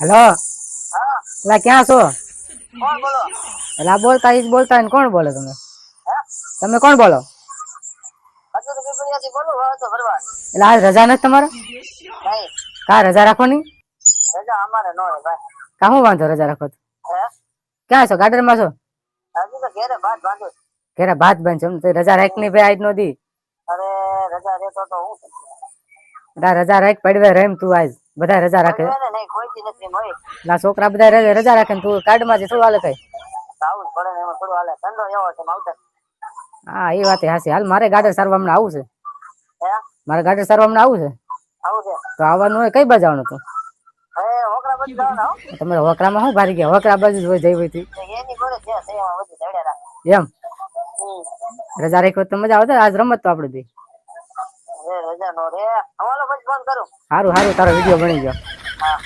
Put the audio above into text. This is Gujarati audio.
હેલો. હા એટલે ક્યાં છો? એટલે બોલતા ઈ બોલતા કોણ બોલે તમે તમે કોણ બોલો? એટલે આજ રજા નથી તમારે? કા રજા ભાઈ કા શું વાંધો રજા રાખો હે ક્યાં છો? ગાર્ડનમાં છો? તો ઘેરે ભાત બાંધું છે રજા રાખની ભાઈ આજ નો દી. અરે, રજા રહેતો તો હું. બધા રજા રાખ પડવે રેમ તું આજ. બધા રજા રાખે. ને છોકરા બધા રજા રાખે તું કાર્ડમાં થોડું હાલે. કઈ હા એ વાત હાસી હાલ મારે ગાડર સારવા હમણાં આવું છે. મારે ગાડર સારવા હમણાં આવું છે. આવું છે? તો આવવાનું હોય કઈ બાજુ આવવાનું તું હોકરા તમે વકરામાં શું ભારી ગયા? વકરા બાજુ જઈ હોય તી. એની જોડે છે તે એમાં રજા રાખી હોત તો મજા આવતે આજ રમત તો આપડે બી. સારું સારું તારો વીડિયો બની ગયો. હા.